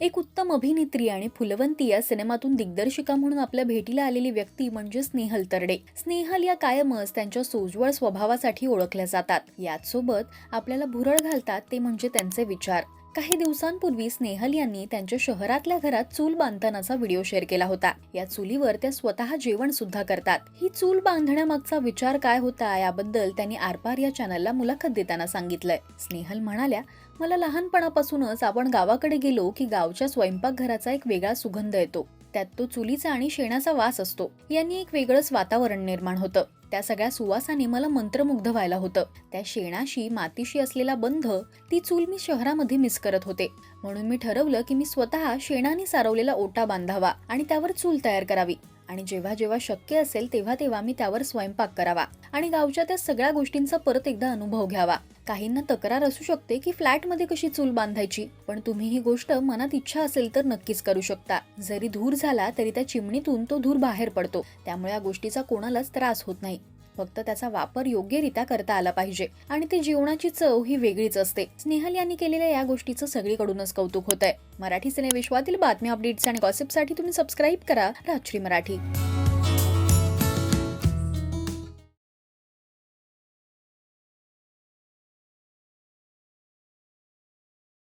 एक उत्तम अभिनेत्री आणि फुलवंती या सिनेमातून दिग्दर्शिका म्हणून आपल्या भेटीला आलेली व्यक्ती म्हणजे स्नेहल तरडे. स्नेहल या कायमच त्यांच्या सोज्वळ स्वभावासाठी ओळखल्या जातात. याचसोबत आपल्याला भुरळ घालतात ते म्हणजे त्यांचे विचार. काही दिवसांपूर्वी स्नेहल यांनी त्यांच्या शहरातल्या घरात चूल बांधतानाचा व्हिडिओ शेअर केला होता. या चुलीवर त्या स्वतः जेवण सुद्धा करतात. ही चूल बांधण्यामागचा विचार काय होता याबद्दल त्यांनी आरपार या चॅनलला मुलाखत देताना सांगितलंय. स्नेहल म्हणाल्या मला लहानपणापासूनच आपण गावाकडे गेलो की गावच्या स्वयंपाकघराचा एक वेगळा सुगंध येतो. त्यात तो चुलीचा आणि शेणाचा वास असतो. यांनी एक वेगळंच वातावरण निर्माण होतं. त्या सगळ्या सुवासाने मला मंत्रमुग्ध व्हायला होतं. त्या शेणाशी मातीशी असलेला बंध ती चूल मी शहरामध्ये मिस करत होते. म्हणून मी ठरवलं की मी स्वतः शेणाने सारवलेला ओटा बांधावा आणि त्यावर चूल तयार करावी. आणि जेव्हा जेव्हा शक्य असेल तेव्हा तेव्हा मी त्यावर स्वयंपाक करावा आणि गावच्या त्या सगळ्या गोष्टींचा परत एकदा अनुभव घ्यावा. काहींना तक्रार असू शकते की फ्लॅटमध्ये कशी चूल बांधायची पण तुम्ही ही गोष्ट मनात इच्छा असेल तर नक्कीच करू शकता. जरी धूर झाला तरी त्या चिमणीतून तो धूर बाहेर पडतो. त्यामुळे या गोष्टीचा कोणालाच त्रास होत नाही. फक्त त्याचा वापर योग्यरित्या करता आला पाहिजे. आणि ती जीवनाची चव ही वेगळीच असते. स्नेहल यांनी केलेल्या या गोष्टीचं सगळीकडूनच कौतुक होत आहे मराठी सिनेविश्वातील बातम्या अपडेट्स आणि गॉसिपसाठी तुम्ही सबस्क्राईब करा राजश्री मराठी.